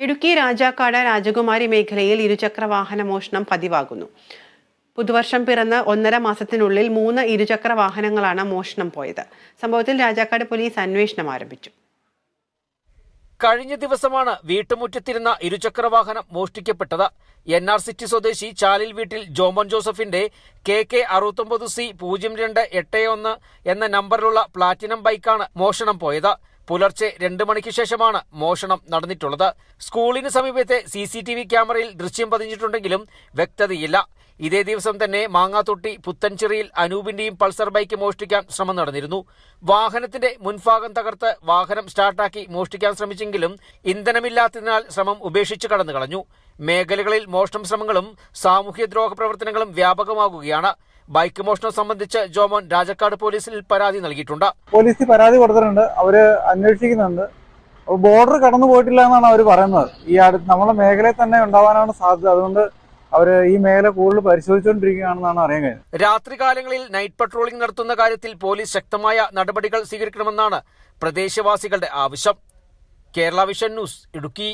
ഇടുക്കി രാജാക്കാട് രാജകുമാരി മേഖലയിൽ ഇരുചക്രവാഹന മോഷണം പതിവാകുന്നു. പുതുവർഷം പിറന്ന് ഒന്നര മാസത്തിനുള്ളിൽ മൂന്ന് ഇരുചക്ര വാഹനങ്ങളാണ് മോഷണം പോയത്. സംഭവത്തിൽ രാജാക്കാട് പോലീസ് അന്വേഷണം ആരംഭിച്ചു. കഴിഞ്ഞ ദിവസമാണ് വീട്ടുമുറ്റത്തിരുന്ന ഇരുചക്ര വാഹനം മോഷ്ടിക്കപ്പെട്ടത്. എൻ ആർ സിറ്റി സ്വദേശി ചാലിൽ വീട്ടിൽ ജോമോൻ ജോസഫിന്റെ കെ കെ അറുപത്തൊമ്പത് സി പൂജ്യം രണ്ട് എട്ട് ഒന്ന് എന്ന നമ്പറിലുള്ള പ്ലാറ്റിനം ബൈക്കാണ് മോഷണം പോയത്. പുലർച്ചെ രണ്ട് മണിക്ക് ശേഷമാണ് മോഷണം നടന്നിട്ടുള്ളത്. സ്കൂളിന് സമീപത്തെ സി സി ടി വി ക്യാമറയിൽ ദൃശ്യം പതിഞ്ഞിട്ടുണ്ടെങ്കിലും വ്യക്തതയില്ല. ഇതേ ദിവസം തന്നെ മാങ്ങാത്തൊട്ടി പുത്തൻചിറയിൽ അനൂപിന്റെയും പൾസർ ബൈക്ക് മോഷ്ടിക്കാൻ ശ്രമം നടന്നിരുന്നു. വാഹനത്തിന്റെ മുൻഭാഗം തകർത്ത് വാഹനം സ്റ്റാർട്ടാക്കി മോഷ്ടിക്കാൻ ശ്രമിച്ചെങ്കിലും ഇന്ധനമില്ലാത്തതിനാൽ ശ്രമം ഉപേക്ഷിച്ച് കടന്നു കളഞ്ഞു മേഖലകളിൽ മോഷണം ശ്രമങ്ങളും സാമൂഹ്യദ്രോഹ പ്രവർത്തനങ്ങളും വ്യാപകമാകുകയാണ്. ബൈക്ക് മോഷണം സംബന്ധിച്ച് ജോമോൻ രാജക്കാട് പോലീസിൽ പരാതി നൽകിയിട്ടുണ്ട്. പോലീസ് പരാതി കൊടുത്തിട്ടുണ്ട്. അവർ അന്വേഷിക്കുന്നുണ്ട്. ബോർഡർ കടന്നു പോയിട്ടില്ല എന്നാണ് അവർ പറയുന്നത്. ഈ അടുത്ത് നമ്മുടെ മേഖലയിൽ തന്നെ ഉണ്ടാവാനാണ് സാധ്യത. അതുകൊണ്ട് അവർ ഈ മേഖല കൂടുതൽ പരിശോധിച്ചുകൊണ്ടിരിക്കുകയാണെന്നാണ് അറിയാൻ കഴിഞ്ഞത്. രാത്രികാലങ്ങളിൽ നൈറ്റ് പട്രോളിംഗ് നടത്തുന്ന കാര്യത്തിൽ പോലീസ് ശക്തമായ നടപടികൾ സ്വീകരിക്കണമെന്നാണ് പ്രദേശവാസികളുടെ ആവശ്യം. Kerala vision news Idukki.